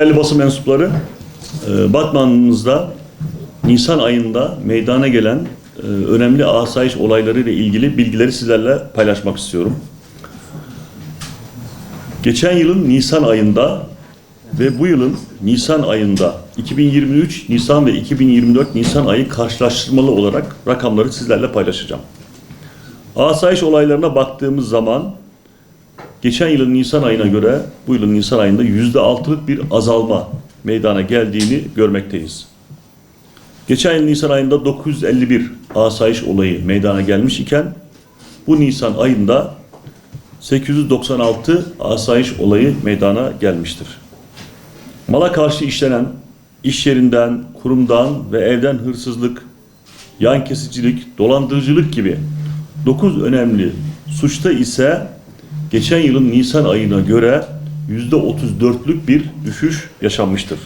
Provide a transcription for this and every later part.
Değerli basın mensupları, e, Batman'ımızda Nisan ayında meydana gelen e, önemli asayiş olayları ile ilgili bilgileri sizlerle paylaşmak istiyorum. Geçen yılın Nisan ayında ve bu yılın Nisan ayında 2023 Nisan ve 2024 Nisan ayı karşılaştırmalı olarak rakamları sizlerle paylaşacağım. Asayiş olaylarına baktığımız zaman geçen yılın Nisan ayına göre bu yılın Nisan ayında yüzde altılık bir azalma meydana geldiğini görmekteyiz. Geçen yıl Nisan ayında 951 asayiş olayı meydana gelmiş iken bu Nisan ayında 896 asayiş olayı meydana gelmiştir. Mala karşı işlenen iş yerinden, kurumdan ve evden hırsızlık, yan kesicilik, dolandırıcılık gibi 9 önemli suçta ise geçen yılın Nisan ayına göre %34'lük bir düşüş yaşanmıştır.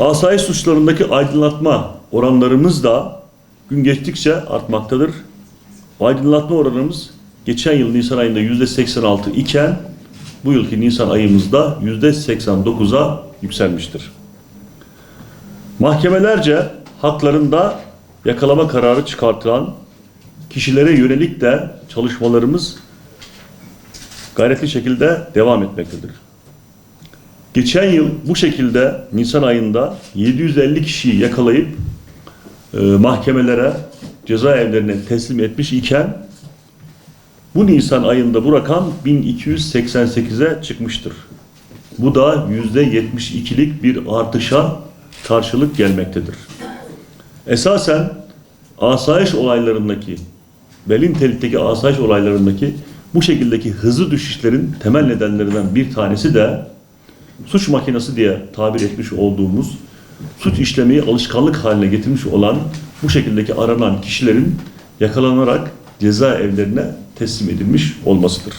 Asayiş suçlarındaki aydınlatma oranlarımız da gün geçtikçe artmaktadır. Aydınlatma oranımız geçen yıl Nisan ayında %86 iken bu yılki Nisan ayımızda %89'a yükselmiştir. Mahkemelerce haklarında yakalama kararı çıkartılan kişilere yönelik de çalışmalarımız gayretli şekilde devam etmektedir. Geçen yıl bu şekilde Nisan ayında 750 kişiyi yakalayıp e, mahkemelere, cezaevlerine teslim etmiş iken bu Nisan ayında bu rakam 1288'e çıkmıştır. Bu da %72'lik bir artışa karşılık gelmektedir. Esasen asayiş olaylarındaki, belli nitelikteki asayiş olaylarındaki bu şekildeki hızlı düşüşlerin temel nedenlerinden bir tanesi de suç makinesi diye tabir etmiş olduğumuz suç işlemeyi alışkanlık haline getirmiş olan bu şekildeki aranan kişilerin yakalanarak cezaevlerine teslim edilmiş olmasıdır.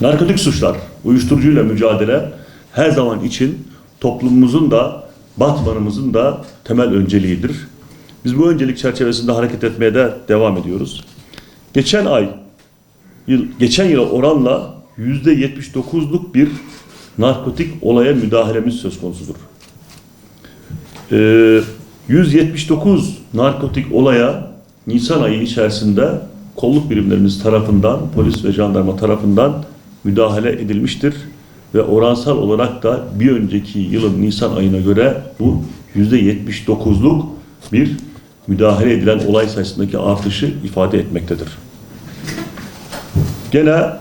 Narkotik suçlar, uyuşturucuyla mücadele her zaman için toplumumuzun da Batman'ımızın da temel önceliğidir. Biz bu öncelik çerçevesinde hareket etmeye de devam ediyoruz. Geçen ay, yıl, geçen yıla oranla yüzde 79'luk bir narkotik olaya müdahalemiz söz konusudur. Ee, 179 narkotik olaya Nisan ayı içerisinde kolluk birimlerimiz tarafından, polis ve jandarma tarafından müdahale edilmiştir ve oransal olarak da bir önceki yılın Nisan ayına göre bu %79'luk bir müdahale edilen olay sayısındaki artışı ifade etmektedir. Gene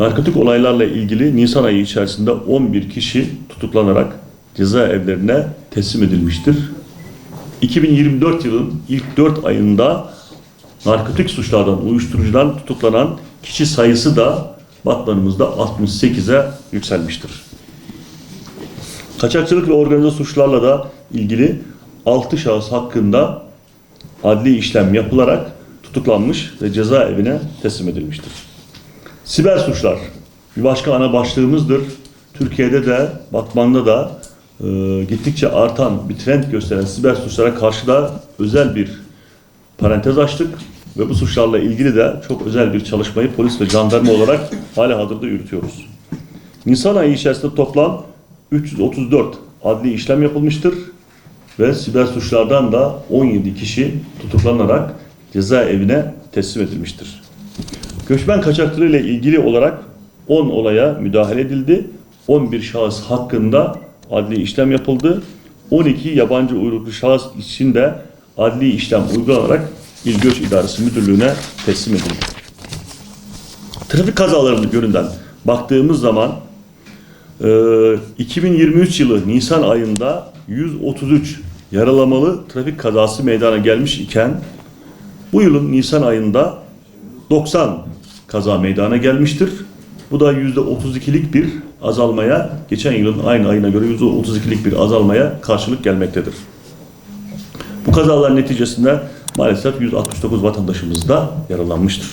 narkotik olaylarla ilgili Nisan ayı içerisinde 11 kişi tutuklanarak cezaevlerine teslim edilmiştir. 2024 yılın ilk 4 ayında narkotik suçlardan, uyuşturucudan tutuklanan kişi sayısı da Batmanımızda 68'e yükselmiştir. Kaçakçılık ve organize suçlarla da ilgili 6 şahıs hakkında adli işlem yapılarak tutuklanmış ve cezaevine teslim edilmiştir. Siber suçlar bir başka ana başlığımızdır. Türkiye'de de Batman'da da e, gittikçe artan bir trend gösteren siber suçlara karşı da özel bir parantez açtık ve bu suçlarla ilgili de çok özel bir çalışmayı polis ve jandarma olarak hala hazırda yürütüyoruz. Nisan ayı içerisinde toplam 334 adli işlem yapılmıştır ve siber suçlardan da 17 kişi tutuklanarak cezaevine teslim edilmiştir. Göçmen kaçakçılığı ile ilgili olarak 10 olaya müdahale edildi. 11 şahıs hakkında adli işlem yapıldı. 12 yabancı uyruklu şahıs için de adli işlem uygulanarak İl Göç İdaresi Müdürlüğü'ne teslim edildi. Trafik kazalarının yönünden baktığımız zaman e, 2023 yılı Nisan ayında 133 yaralamalı trafik kazası meydana gelmiş iken bu yılın Nisan ayında 90 kaza meydana gelmiştir. Bu da %32'lik bir azalmaya, geçen yılın aynı ayına göre %32'lik bir azalmaya karşılık gelmektedir. Bu kazalar neticesinde maalesef 169 vatandaşımız da yaralanmıştır.